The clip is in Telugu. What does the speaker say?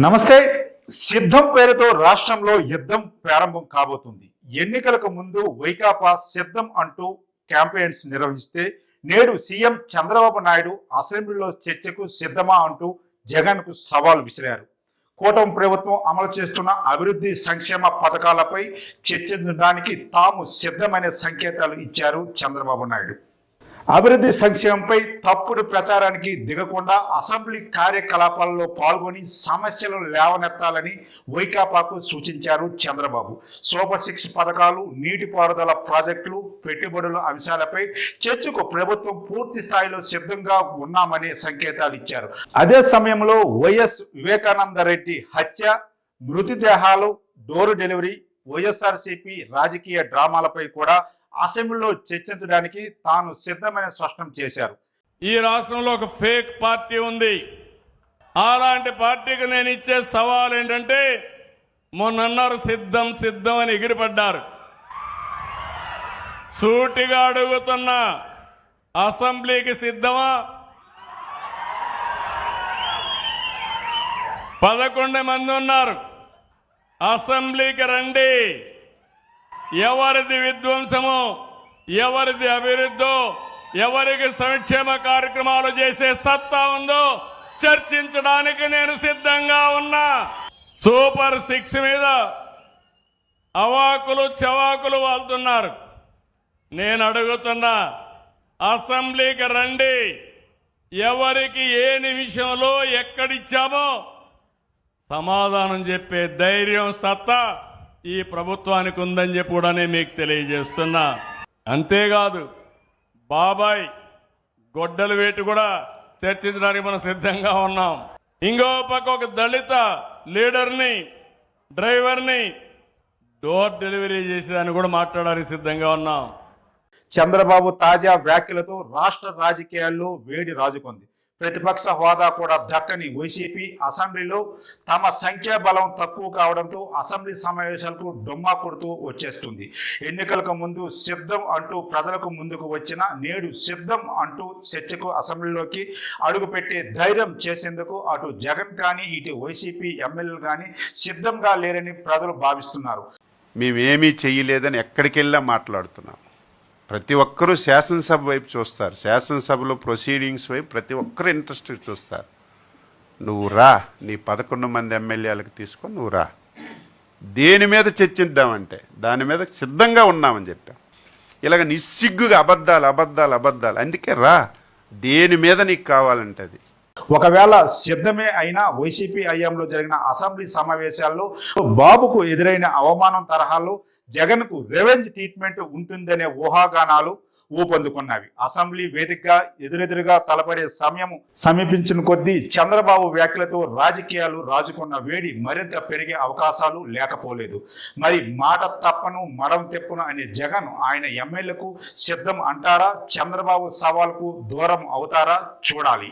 నమస్తే. సిద్ధం పేరుతో రాష్ట్రంలో యుద్ధం ప్రారంభం కాబోతుంది. ఎన్నికలకు ముందు వైకాపా సిద్ధం అంటూ క్యాంపెయిన్స్ నిర్వహిస్తే నేడు సీఎం చంద్రబాబు నాయుడు అసెంబ్లీలో చర్చకు సిద్ధమా అంటూ జగన్కు సవాల్ విసిరారు. కూటమి ప్రభుత్వం అమలు చేస్తున్న అభివృద్ధి సంక్షేమ పథకాలపై చర్చించడానికి తాము సిద్ధమైన సంకేతాలు ఇచ్చారు చంద్రబాబు నాయుడు. అభివృద్ధి సంక్షేమంపై తప్పుడు ప్రచారానికి దిగకుండా అసెంబ్లీ కార్యకలాపాల్లో పాల్గొని సమస్యలు లేవనెత్తాలని వైకాపాకు సూచించారు చంద్రబాబు. సూపర్ సిక్స్ పథకాలు నీటిపారుదల ప్రాజెక్టులు పెట్టుబడుల అంశాలపై చర్చకు ప్రభుత్వం పూర్తి స్థాయిలో సిద్ధంగా ఉన్నామనే సంకేతాలు ఇచ్చారు అదే సమయంలో వైఎస్ వివేకానంద రెడ్డి హత్య మృతదేహాలు డోర్ డెలివరీ వైఎస్ఆర్సీపీ రాజకీయ డ్రామాలపై కూడా అసెంబ్లీలో చర్చించడానికి తాను సిద్ధమైన స్పష్టం చేశారు. ఈ రాష్ట్రంలో ఒక ఫేక్ పార్టీ ఉంది. అలాంటి పార్టీకి నేను ఇచ్చే సవాల్ ఏంటంటే మొన్నన్నారు సిద్ధం సిద్ధం అని ఎగిరిపడ్డారు. సూటిగా అడుగుతున్న అసెంబ్లీకి సిద్ధమా? పదకొండు మంది ఉన్నారు. అసెంబ్లీకి రండి. ఎవరిది విధ్వంసము ఎవరిది అభివృద్ధో ఎవరికి సంక్షేమ కార్యక్రమాలు చేసే సత్తా ఉందో చర్చించడానికి నేను సిద్ధంగా ఉన్నా. సూపర్ సిక్స్ మీద అవాకులు చవాకులు వాళ్తున్నారు. నేను అడుగుతున్నా అసెంబ్లీకి రండి. ఎవరికి ఏ నిమిషంలో ఎక్కడిచ్చామో సమాధానం చెప్పే ధైర్యం సత్తా. ఈ ప్రభుత్వానికి ఉందని చెప్పి కూడా నేను మీకు తెలియజేస్తున్నా. అంతేకాదు బాబాయ్ గొడ్డలు వేటి కూడా చర్చించడానికి మనం సిద్ధంగా ఉన్నాం. ఇంకో పక్క ఒక దళిత లీడర్ని డ్రైవర్ని డోర్ డెలివరీ చేసేదాన్ని కూడా మాట్లాడడానికి సిద్ధంగా ఉన్నాం. చంద్రబాబు తాజా వ్యాఖ్యలతో రాష్ట్ర రాజకీయాల్లో వేడి రాజుకుంది. ప్రతిపక్ష హోదా కూడా దక్కని వైసీపీ అసెంబ్లీలో తమ సంఖ్యాబలం తక్కువ కావడంతో అసెంబ్లీ సమావేశాలకు డొమ్మా కొడుతూ వచ్చేస్తుంది. ఎన్నికలకు ముందు సిద్ధం అంటూ ప్రజలకు ముందుకు వచ్చిన నేడు సిద్ధం అంటూ చర్చకు అసెంబ్లీలోకి అడుగుపెట్టే ధైర్యం చేసేందుకు అటు జగన్ కానీ ఇటు వైసీపీ ఎమ్మెల్యేలు కానీ సిద్ధంగా లేరని ప్రజలు భావిస్తున్నారు. మేమేమీ చేయలేదని ఎక్కడికి వెళ్ళా మాట్లాడుతున్నాం. ప్రతి ఒక్కరూ శాసనసభ వైపు చూస్తారు. శాసనసభలో ప్రొసీడింగ్స్ వైపు ప్రతి ఒక్కరు ఇంట్రెస్ట్ చూస్తారు. నువ్వు రా నీ పదకొండు మంది ఎమ్మెల్యేలకు తీసుకొని నువ్వు రా. దేని మీద చర్చిద్దామంటే దాని మీద సిద్ధంగా ఉన్నామని చెప్పాం. ఇలాగ నిస్సిగ్గుగా అబద్ధాలు అబద్ధాలు అబద్ధాలు. అందుకే రా దేని మీద నీకు కావాలంటే అది. ఒకవేళ సిద్ధమే అయినా వైసీపీ హయాంలో జరిగిన అసెంబ్లీ సమావేశాల్లో బాబుకు ఎదురైన అవమానం తరహాలో జగన్కు రెవెంజ్ ట్రీట్మెంట్ ఉంటుందనే ఊహాగానాలు ఊపందుకున్నవి అసెంబ్లీ వేదికగా ఎదురెదురుగా తలపడే సమయం సమీపించిన కొద్దీ చంద్రబాబు వ్యాఖ్యలతో రాజకీయాలు రాజుకున్న వేడి మరింత పెరిగే అవకాశాలు లేకపోలేదు. మరి మాట తప్పను మడం తెప్పును అనే జగన్ ఆయన ఎమ్మెల్యేకు సిద్ధం అంటారా? చంద్రబాబు సవాల్కు దూరం అవుతారా? చూడాలి.